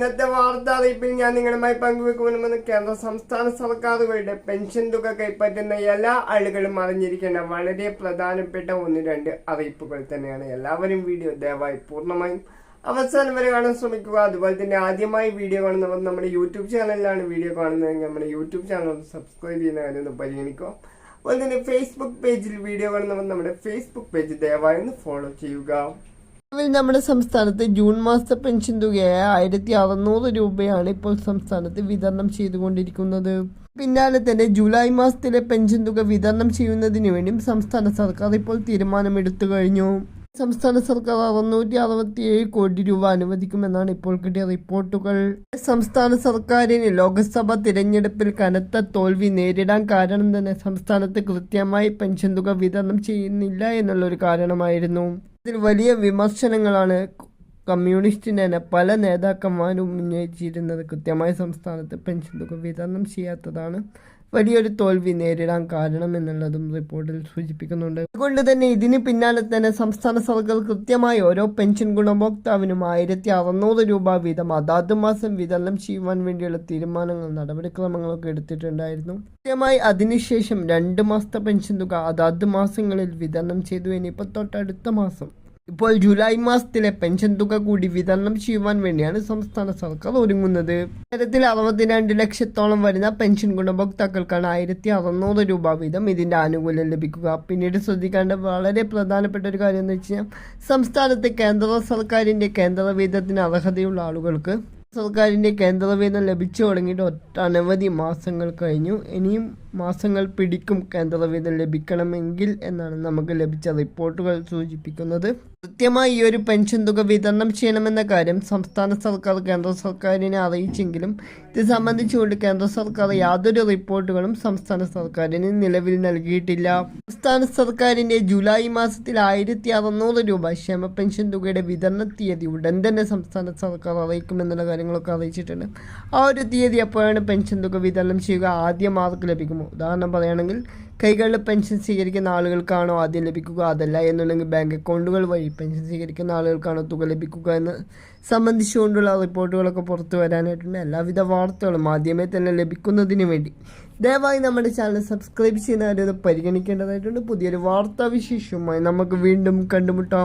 ഇന്നത്തെ വാർത്താ അറിയിപ്പിൽ ഞാൻ നിങ്ങളുമായി പങ്കുവെക്കുമെന്ന് കേന്ദ്ര സംസ്ഥാന സർക്കാരുകളുടെ പെൻഷൻ തുക കൈപ്പറ്റുന്ന എല്ലാ ആളുകളും അറിഞ്ഞിരിക്കേണ്ട വളരെ പ്രധാനപ്പെട്ട ഒന്ന് രണ്ട് അറിയിപ്പുകൾ തന്നെയാണ്. എല്ലാവരും വീഡിയോ ദയവായി പൂർണമായും അവസാനം വരെ കാണാൻ ശ്രമിക്കുക. അതുപോലെ തന്നെ ആദ്യമായി വീഡിയോ കാണുന്നവർ നമ്മുടെ യൂട്യൂബ് ചാനലിലാണ് വീഡിയോ കാണുന്നതെങ്കിൽ നമ്മുടെ യൂട്യൂബ് ചാനൽ സബ്സ്ക്രൈബ് ചെയ്യുന്ന കാര്യം ഒന്ന് പരിഗണിക്കുക. അതുപോലെ തന്നെ ഫേസ്ബുക്ക് പേജിൽ വീഡിയോ കാണുന്നവർ നമ്മുടെ ഫേസ്ബുക്ക് പേജ് ദയവായി ഒന്ന് ഫോളോ ചെയ്യുക. നിലവിൽ നമ്മുടെ സംസ്ഥാനത്ത് ജൂൺ മാസത്തെ പെൻഷൻ തുകയായ ആയിരത്തി അറുന്നൂറ് രൂപയാണ് ഇപ്പോൾ സംസ്ഥാനത്ത് വിതരണം ചെയ്തുകൊണ്ടിരിക്കുന്നത്. പിന്നാലെ തന്നെ ജൂലൈ മാസത്തിലെ പെൻഷൻ തുക വിതരണം ചെയ്യുന്നതിന് വേണ്ടിയും സംസ്ഥാന സർക്കാർ ഇപ്പോൾ തീരുമാനമെടുത്തു കഴിഞ്ഞു. സംസ്ഥാന സർക്കാർ അറുന്നൂറ്റി അറുപത്തിയേഴ് കോടി രൂപ അനുവദിക്കുമെന്നാണ് ഇപ്പോൾ കിട്ടിയ റിപ്പോർട്ടുകൾ. സംസ്ഥാന സർക്കാരിന് ലോക്സഭ തിരഞ്ഞെടുപ്പിൽ കനത്ത തോൽവി നേരിടാൻ കാരണം തന്നെ സംസ്ഥാനത്ത് കൃത്യമായി പെൻഷൻ തുക വിതരണം ചെയ്യുന്നില്ല എന്നുള്ള ഒരു കാരണമായിരുന്നു. ഇതിൽ വലിയ വിമർശനങ്ങളാണ് കമ്മ്യൂണിസ്റ്റിന് തന്നെ പല നേതാക്കന്മാരും ഉന്നയിച്ചിരുന്നത്. കൃത്യമായി സംസ്ഥാനത്ത് പെൻഷൻ തുക വിതരണം ചെയ്യാത്തതാണ് വലിയൊരു തോൽവി നേരിടാൻ കാരണം എന്നുള്ളതും റിപ്പോർട്ടിൽ സൂചിപ്പിക്കുന്നുണ്ട്. അതുകൊണ്ട് തന്നെ ഇതിന് പിന്നാലെ തന്നെ സംസ്ഥാന സർക്കാർ കൃത്യമായി ഓരോ പെൻഷൻ ഗുണഭോക്താവിനും ആയിരത്തി അറുന്നൂറ് രൂപ വീതം അതാത് മാസം വിതരണം ചെയ്യുവാൻ വേണ്ടിയുള്ള തീരുമാനങ്ങൾ നടപടിക്രമങ്ങളൊക്കെ എടുത്തിട്ടുണ്ടായിരുന്നു. കൃത്യമായി അതിനുശേഷം രണ്ട് മാസത്തെ പെൻഷൻ തുക അതാത് മാസങ്ങളിൽ വിതരണം ചെയ്തു. ഇനിയിപ്പോൾ തൊട്ടടുത്ത മാസം ഇപ്പോൾ ജൂലൈ മാസത്തിലെ പെൻഷൻ തുക കൂടി വിതരണം ചെയ്യുവാൻ വേണ്ടിയാണ് സംസ്ഥാന സർക്കാർ ഒരുങ്ങുന്നത്. ഇത്തരത്തിൽ അറുപത്തിരണ്ട് ലക്ഷത്തോളം വരുന്ന പെൻഷൻ ഗുണഭോക്താക്കൾക്കാണ് ആയിരത്തി അറുന്നൂറ് രൂപ വീതം ഇതിന്റെ ആനുകൂല്യം ലഭിക്കുക. പിന്നീട് ശ്രദ്ധിക്കേണ്ട വളരെ പ്രധാനപ്പെട്ട ഒരു കാര്യം എന്ന് വെച്ച് കഴിഞ്ഞാൽ സംസ്ഥാനത്തെ കേന്ദ്ര സർക്കാരിന്റെ കേന്ദ്ര വീതത്തിന് അർഹതയുള്ള ആളുകൾക്ക് സർക്കാരിന്റെ കേന്ദ്രവേതനം ലഭിച്ചു തുടങ്ങിയിട്ട് ഒട്ടനവധി മാസങ്ങൾ കഴിഞ്ഞു. ഇനിയും മാസങ്ങൾ പിടിക്കും കേന്ദ്രവേതനം ലഭിക്കണമെങ്കിൽ എന്നാണ് നമുക്ക് ലഭിച്ച റിപ്പോർട്ടുകൾ സൂചിപ്പിക്കുന്നത്. കൃത്യമായി ഈ ഒരു പെൻഷൻ തുക വിതരണം ചെയ്യണമെന്ന കാര്യം സംസ്ഥാന സർക്കാർ കേന്ദ്ര സർക്കാരിനെ അറിയിച്ചെങ്കിലും ഇത് സംബന്ധിച്ചുകൊണ്ട് കേന്ദ്ര സർക്കാർ യാതൊരു റിപ്പോർട്ടുകളും സംസ്ഥാന സർക്കാരിന് നിലവിൽ നൽകിയിട്ടില്ല. സംസ്ഥാന സർക്കാരിന്റെ ജൂലൈ മാസത്തിൽ ആയിരത്തി അറുന്നൂറ് രൂപ ക്ഷേമ പെൻഷൻ തുകയുടെ വിതരണ തീയതി ഉടൻ തന്നെ സംസ്ഥാന സർക്കാർ അറിയിക്കുമെന്നുള്ള കാര്യങ്ങളൊക്കെ അറിയിച്ചിട്ടുണ്ട്. ആ ഒരു തീയതി എപ്പോഴാണ് പെൻഷൻ തുക വിതരണം ചെയ്യുക? ആദ്യ ആദ്യം ആർക്ക് ലഭിക്കുമോ ഉദാഹരണം പറയുകയാണെങ്കിൽ കൈകളിൽ പെൻഷൻ സ്വീകരിക്കുന്ന ആളുകൾക്കാണോ ആദ്യം ലഭിക്കുക? അതല്ല. എന്നുണ്ടെങ്കിൽ ബാങ്ക് അക്കൗണ്ടുകൾ വഴി പെൻഷൻ സ്വീകരിക്കുന്ന ആളുകൾക്കാണോ തുക ലഭിക്കുക എന്ന് സംബന്ധിച്ചുകൊണ്ടുള്ള റിപ്പോർട്ടുകളൊക്കെ പുറത്തു വരാനായിട്ടുണ്ട്. എല്ലാവിധ വാർത്തകളും ആദ്യമേ തന്നെ ലഭിക്കുന്നതിന് വേണ്ടി. ദയവായി നമ്മുടെ ചാനൽ സബ്സ്ക്രൈബ് ചെയ്യുന്നവരത് പരിഗണിക്കേണ്ടതായിട്ടുണ്ട്. പുതിയൊരു വാർത്താവിശേഷവുമായി നമുക്ക് വീണ്ടും കണ്ടുമുട്ടാം.